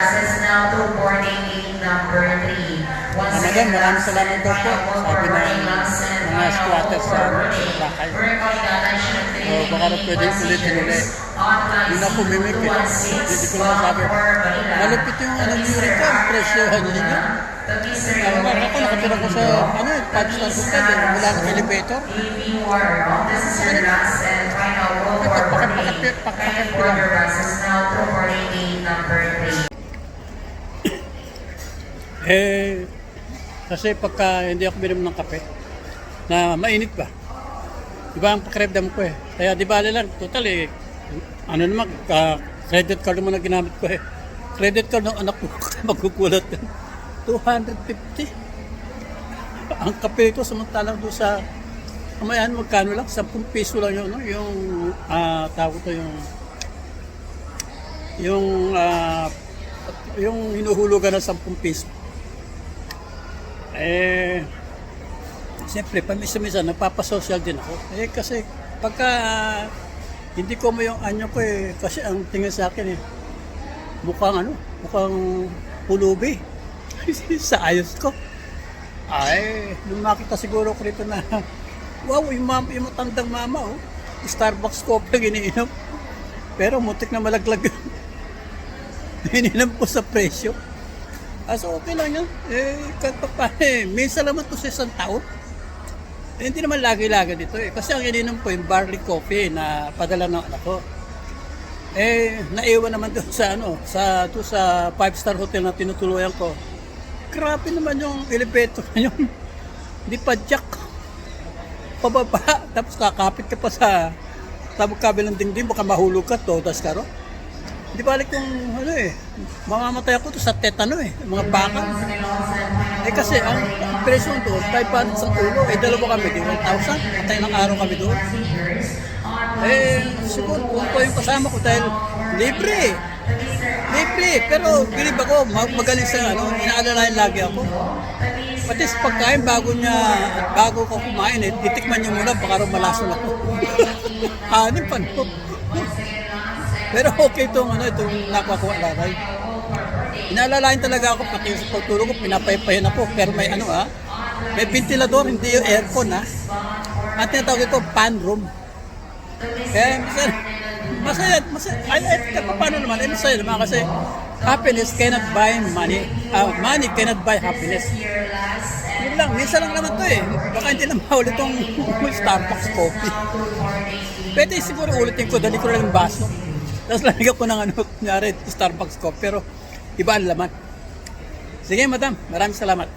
Passes now to boarding number 3. Once again, maraming salamat and daw po. ng last and mga squatters sa of the Oh, baka na pwede ulit. Hindi na po mimik eh. Hindi ko lang sabi. Malupit yung ano nyo rito, ang presyo ano ninyo. Ako nga ako, nakatira ko sa ano, star hotel eh. Wala kang elevator. This is your last and final call Ito, Eh, kasi pagka hindi ako minom ng kape, na mainit ba? Di ba ang pakiramdam ko eh. Kaya di bale lang, total eh, ano naman, ka, credit card naman ang ginamit ko eh. Credit card ng anak ko, magkukulat yan. 250. Ang kape ko, samantalang doon sa, kamayan, magkano lang, 10 piso lang yun, no? yung, ah, tawag ko yung, yung, ah, yung hinuhulugan ng 10 piso. Eh, siyempre, pamisa-misa, nagpapasosyal din ako. Eh, kasi, pagka hindi ko mo yung anyo ko eh, kasi ang tingin sa akin eh, mukhang ano, mukhang pulubi sa ayos ko. Ay, nung makita siguro ko rito na, wow, yung, mama, yung matandang mama, oh, Starbucks coffee ang iniinom. Pero mutik na malaglag. Ininom ko sa presyo. Ah, so okay lang yan. Eh, kahit eh. Minsan naman to sa isang taon. Eh, hindi naman lagi-lagi dito eh. Kasi ang ininom ko yung barley coffee na padala ng anak ko. Eh, naiwan naman doon sa ano, sa doon sa five-star hotel na tinutuluyan ko. Grabe naman yung elevator na yun. Hindi pa jack. Pababa. Tapos kakapit ka pa sa sa kabilang dingding, baka mahulog ka to, tas karo. Hindi balik kung ano eh, mamamatay ako to sa tetano eh, mga baka. Eh kasi ang, ang presyo doon, 500 sa ulo, eh dalawa kami doon, 1,000, patay ng araw kami doon. Eh, siguro kung ko yung kasama ko dahil libre. Libre, pero bilib ako, mag- magaling sa ano, inaalalayan lagi ako. Pati sa pagkain, bago niya, bago ko kumain, eh, titikman niya muna, baka malason ako. Anin pa no? Pero okay itong ano, itong nakuha lalay. Inaalalayan talaga ako, pati sa pagtulog ko, pinapaypayan ako. Pero may ano ha, may ventilador, hindi yung aircon ha. At tinatawag ito, pan room. Kaya minsan, masaya, masaya, ay, ay, paano naman, ay masaya naman kasi happiness cannot buy money. Ah, money cannot buy happiness. Yun lang, minsan lang naman to eh. Baka hindi na maulit tong Starbucks coffee. Pwede siguro ulitin ko, dali ko lang yung baso. Tapos lalagyan ko ng ano, kunyari, Starbucks coffee. Pero iba ang laman. Sige, madam. Maraming salamat.